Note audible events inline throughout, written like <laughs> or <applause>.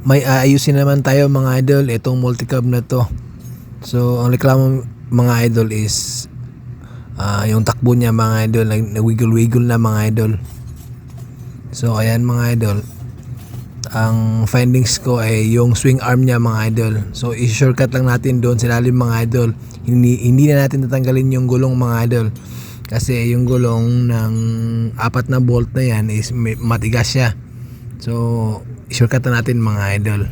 may aayusin naman tayo mga idol itong multicab na to. So ang reklamo mga idol is ah, yung takbo niya mga idol nag- nagwiggle-wiggle na mga idol. So ayan mga idol. Ang findings ko ay yung swing arm niya mga idol. So i-shortcut lang natin doon sa lalim mga idol. Hindi, hindi na natin tatanggalin yung gulong mga idol. Kasi yung gulong ng apat na bolt na yan is matigas siya. So i-shortcut na natin mga idol.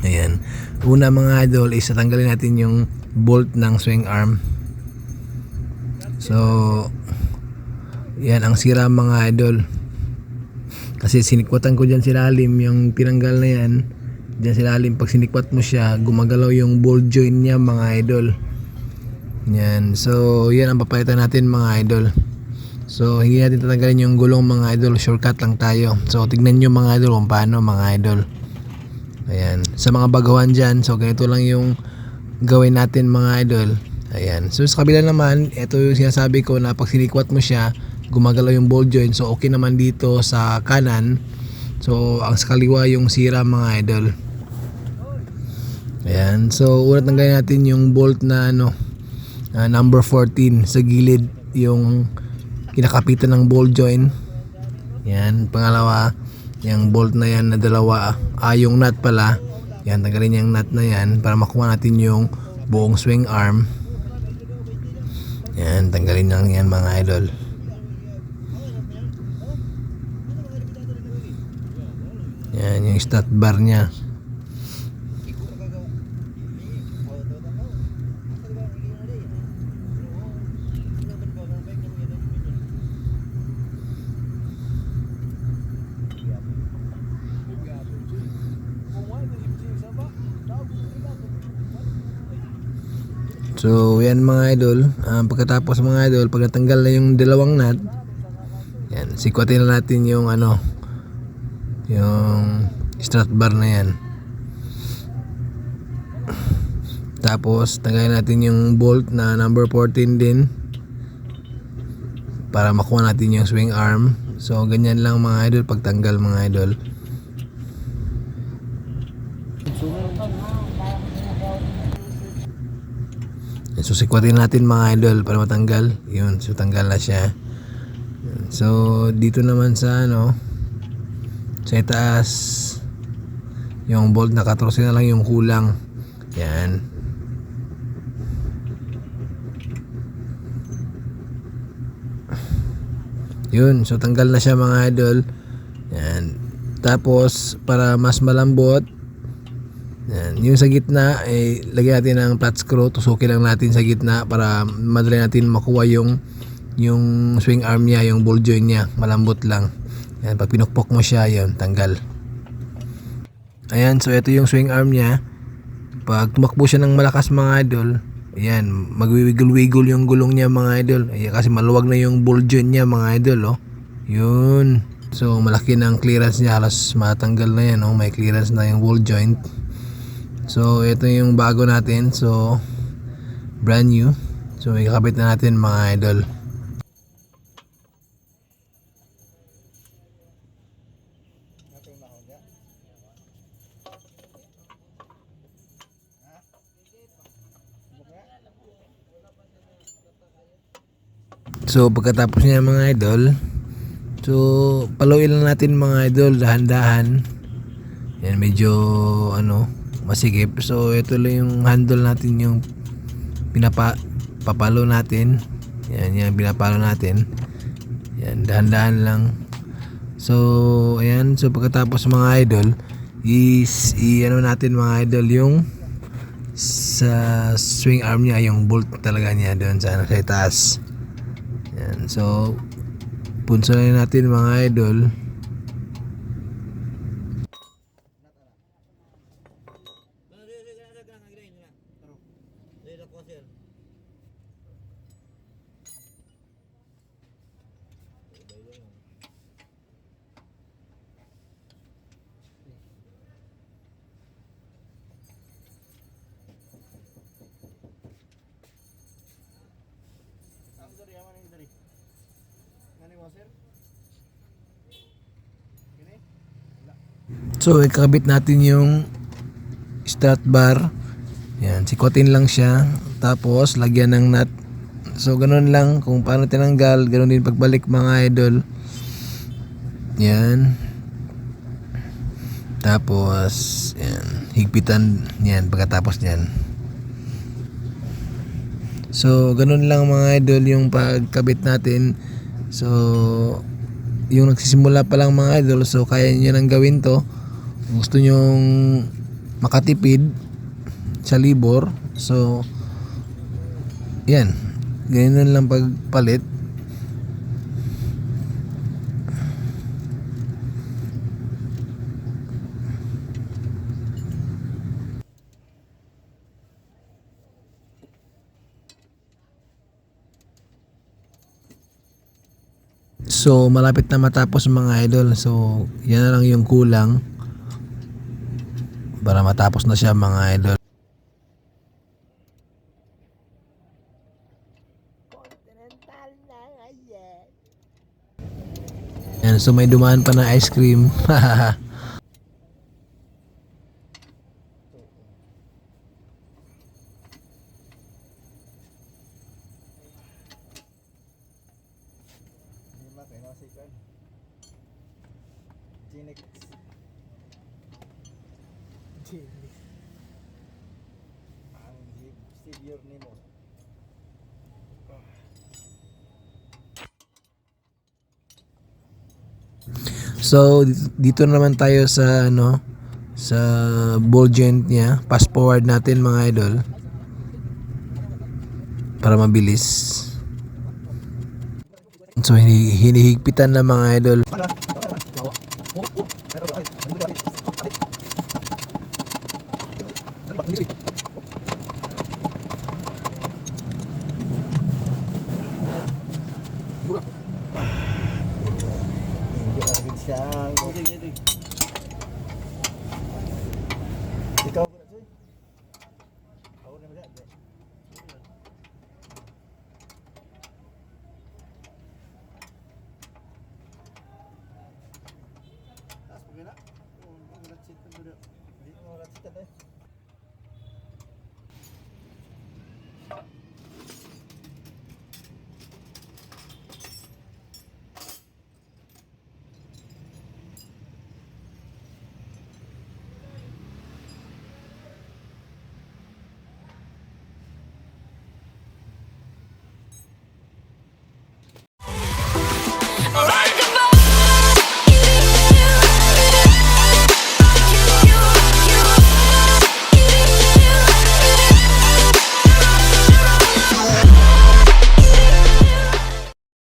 Ayan. Una mga idol is tatanggalin natin yung bolt ng swing arm. So yan ang sira mga idol. Kasi sinikwatan ko dyan si Lalim, yung tinanggal na yan. Dyan si Lalim, pag sinikwat mo siya, gumagalaw yung ball joint niya mga idol. Yan. So, yan ang papalitan natin mga idol. So, hindi natin tatanggalin yung gulong mga idol. Shortcut lang tayo. So, tignan nyo mga idol kung paano mga idol. Ayan. Sa mga bagawan dyan, so ganito lang yung gawin natin mga idol. Ayan. So, sa kabila naman, ito yung sinasabi ko na pag sinikwat mo siya, gumagalaw yung ball joint. So, okay naman dito sa kanan. So, ang sa kaliwa yung sira mga idol. Ayan. So, unat tanggalin natin yung bolt na ano, ah, number 14 sa gilid yung kinakapitan ng ball joint. Yan. Pangalawa, yung bolt na yan na dalawa. Ah, yung nut pala. Yan, tanggalin yung nut na yan para makuha natin yung buong swing arm. Yan, tanggalin lang yan mga idol. Yan, yung stat bar niya. So, yan mga idol. Ah, pagkatapos mga idol, pag natanggal na yung dalawang nut, yan, sikwatin na natin yung ano, yung strut bar na yan. Tapos, tanggalin natin yung bolt na number 14 din para makuha natin yung swing arm. So, ganyan lang mga idol pagtanggal mga idol. So sikwatin natin mga idol para matanggal. Yun, so tanggal na siya. So dito naman sa ano sa itaas yung bolt na 14 na lang yung kulang. Yan. Yun, so tanggal na siya mga idol. Yan. Tapos para mas malambot, yan. Yung sa gitna, eh, lagyan natin ng flat screw. Tusukin lang natin sa gitna para madali natin makuha yung yung swing arm niya, yung ball joint niya. Malambot lang. Yan, pag pinukpok mo siya, yun, tanggal. Ayan, so ito yung swing arm niya. Pag tumakbo siya ng malakas mga idol, ayan, magwiwiggle-wiggle yung gulong niya mga idol. Ayan, kasi maluwag na yung ball joint niya mga idol, oh. Yun. So, malaki na ang clearance niya. Halos matanggal na yan, oh. May clearance na yung ball joint. So, ito yung bago natin. So, brand new. So, ikakabit na natin mga idol. So, pagkatapos niya mga idol, so, paluin lang natin mga idol, dahan-dahan. Yan, medyo, ano, masigip. So, ito lang yung handle natin yung pinapa, papalo natin. Yan, yan, pinapalo natin. Yan, dahan-dahan lang. So, ayan. So, pagkatapos mga idol, is, i, ano natin mga idol, yung sa swing arm niya, yung bolt talaga niya doon sa, ano, sa taas. Yan, so, punsalan natin mga idol. ka, sir. Iba yun. Ang dari. Ngani mo, sir? Kini? So, ikabit natin yung start bar. Yan, sikutin lang siya. Tapos, lagyan ng nut. So, ganun lang kung paano tinanggal. Ganun din pagbalik mga idol. Yan. Tapos, yan. Higpitan yan pagkatapos yan. So, ganun lang mga idol yung pagkabit natin. So, yung nagsisimula pa lang mga idol, so kaya nyo nang gawin to. Gusto nyong makatipid sa libor. So, yan. Ganyan lang pagpalit. So, malapit na matapos mga idol. So, yan na lang yung kulang. Para matapos na siya mga idol. Yan, so may dumaan pa na ice cream. <laughs> Lima kayo So dito, naman tayo sa ano sa ball niya. Fast forward natin mga idol. Para mabilis. So hini- hinihigpitan na mga idol. Hindi